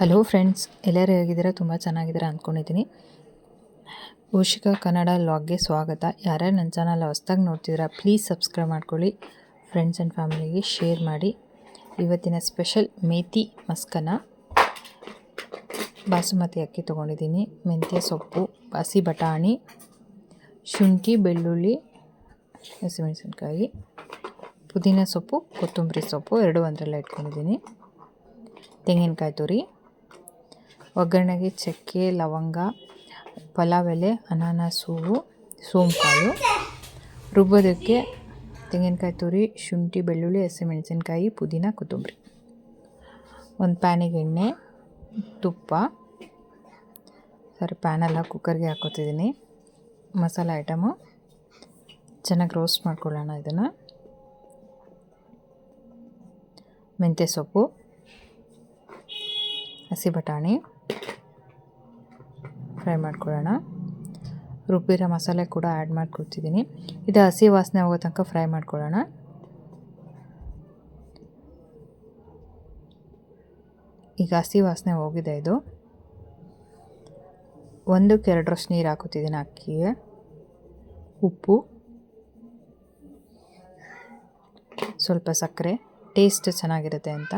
Hello friends ಎಲ್ಲರೂ ಹೇಗಿದ್ದೀರಾ? ತುಂಬ ಚೆನ್ನಾಗಿದ್ದೀರಾ ಅಂದ್ಕೊಂಡಿದ್ದೀನಿ. ಪೋಷಿಕ ಕನ್ನಡ ಲಾಗ್ಗೆ ಸ್ವಾಗತ. ಯಾರ್ಯಾರು ನನ್ನ ಚಾನಲ್ ಹೊಸ್ದಾಗಿ ನೋಡ್ತಿದ್ದೀರಾ ಪ್ಲೀಸ್ ಸಬ್ಸ್ಕ್ರೈಬ್ ಮಾಡ್ಕೊಳ್ಳಿ. ಫ್ರೆಂಡ್ಸ್ ಆ್ಯಂಡ್ ಫ್ಯಾಮಿಲಿಗೆ ಶೇರ್ ಮಾಡಿ. ಇವತ್ತಿನ ಸ್ಪೆಷಲ್ ಮೇತಿ ಮಸ್ಕನ ಬಾಸುಮತಿ ಅಕ್ಕಿ ತೊಗೊಂಡಿದ್ದೀನಿ. ಮೆಂತ್ಯ ಸೊಪ್ಪು, ಹಸಿ ಬಟಾಣಿ, ಶುಂಠಿ, ಬೆಳ್ಳುಳ್ಳಿ, ಹಸಿಮೆಣಸಿನ್ಕಾಯಿ, ಪುದೀನ ಸೊಪ್ಪು, ಕೊತ್ತಂಬರಿ ಸೊಪ್ಪು, ಎರಡು ಒಂದರಲ್ಲೇ ಇಟ್ಕೊಂಡಿದ್ದೀನಿ. ತೆಂಗಿನಕಾಯಿ ತುರಿ ಒಗ್ಗರಣೆಗೆ ಚಕ್ಕೆ, ಲವಂಗ ಪಲಾವ್ ಎಲೆ ಅನಾನಸ್ ಹೂವು ಸೋಂಕಾಳು ರುಬ್ಬೋದಕ್ಕೆ ತೆಂಗಿನಕಾಯಿ ತುರಿ, ಶುಂಠಿ, ಬೆಳ್ಳುಳ್ಳಿ, ಹಸಿಮೆಣಸಿನ್ಕಾಯಿ, ಪುದೀನ, ಕೊತ್ತಂಬರಿ. ಒಂದು ಪ್ಯಾನಿಗೆ ಎಣ್ಣೆ, ತುಪ್ಪ. ಸರಿ, ಪ್ಯಾನೆಲ್ಲ ಕುಕ್ಕರ್ಗೆ ಹಾಕೋತಿದ್ದೀನಿ ಮಸಾಲೆ ಐಟಮು. ಚೆನ್ನಾಗಿ ರೋಸ್ಟ್ ಮಾಡ್ಕೊಳ್ಳೋಣ ಇದನ್ನು. ಮೆಂತ್ಯ ಸೊಪ್ಪು. ಹಸಿ ಬಟಾಣಿ. ಫ್ರೈ ಮಾಡ್ಕೊಳ್ಳೋಣ. ರುಬ್ಬಿರೋ ಮಸಾಲೆ ಕೂಡ ಆ್ಯಡ್ ಮಾಡ್ಕೊಳ್ತಿದ್ದೀನಿ ಇದು ಹಸಿ ವಾಸನೆ ಹೋಗೋ ತನಕ ಫ್ರೈ ಮಾಡ್ಕೊಳ್ಳೋಣ. ಈಗ ಹಸಿ ವಾಸನೆ ಹೋಗಿದೆ ಇದು. ಒಂದಕ್ಕೆ ಎರಡರಷ್ಟು ನೀರು ಹಾಕುತ್ತಿದ್ದೀನಿ ಅಕ್ಕಿಗೆ. ಉಪ್ಪು. ಸ್ವಲ್ಪ ಸಕ್ಕರೆ. ಟೇಸ್ಟ್ ಚೆನ್ನಾಗಿರುತ್ತೆ ಅಂತ.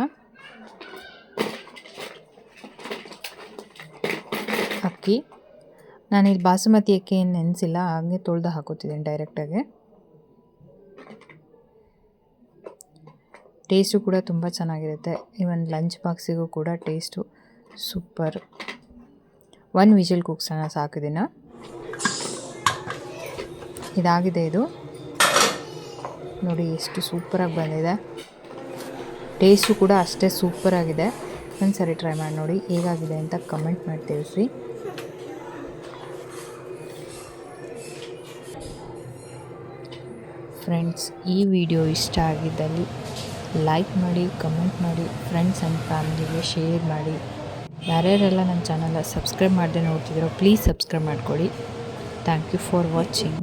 ಅಕ್ಕಿ ಇಲ್ಲಿ ಬಾಸುಮತಿ ಅಕ್ಕಿ ಏನು ನೆನೆಸಿಲ್ಲ, ಹಾಗೆ ತೊಳೆದು ಹಾಕೋತಿದ್ದೀನಿ ಡೈರೆಕ್ಟಾಗಿ ಟೇಸ್ಟು ಕೂಡ ತುಂಬ ಚೆನ್ನಾಗಿರುತ್ತೆ. ಇವನ್ ಲಂಚ್ ಬಾಕ್ಸಿಗೂ ಕೂಡ ಟೇಸ್ಟು ಸೂಪರ್ ಒನ್ ವಿಷಲ್ ಕುಗ್ಸೋಣ ಸಾಕಿದಿನ ಇದಾಗಿದೆ ಇದು. ನೋಡಿ ಎಷ್ಟು ಸೂಪರಾಗಿ ಬಂದಿದೆ. ಟೇಸ್ಟು ಕೂಡ ಅಷ್ಟೇ ಸೂಪರಾಗಿದೆ ಒಂದು ಸರಿ ಟ್ರೈ ಮಾಡಿ ನೋಡಿ ಹೇಗಾಗಿದೆ ಅಂತ ಕಮೆಂಟ್ ಮಾಡಿ ತಿಳಿಸಿ. ಫ್ರೆಂಡ್ಸ್ ಈ ವಿಡಿಯೋ ಇಷ್ಟ ಆಗಿದ್ದಲ್ಲಿ ಲೈಕ್ ಮಾಡಿ ಕಮೆಂಟ್ ಮಾಡಿ ಫ್ರೆಂಡ್ಸ್ ಆ್ಯಂಡ್ ಫ್ಯಾಮಿಲಿಗೆ ಶೇರ್ ಮಾಡಿ. ಯಾರ್ಯಾರೆಲ್ಲ ನನ್ನ ಚಾನಲ್ ಸಬ್ಸ್ಕ್ರೈಬ್ ಮಾಡದೆ ನೋಡ್ತಿದ್ದೀರೋ ಪ್ಲೀಸ್ ಸಬ್ಸ್ಕ್ರೈಬ್ ಮಾಡ್ಕೊಳ್ಳಿ ಥ್ಯಾಂಕ್ ಯು ಫಾರ್ ವಾಚಿಂಗ್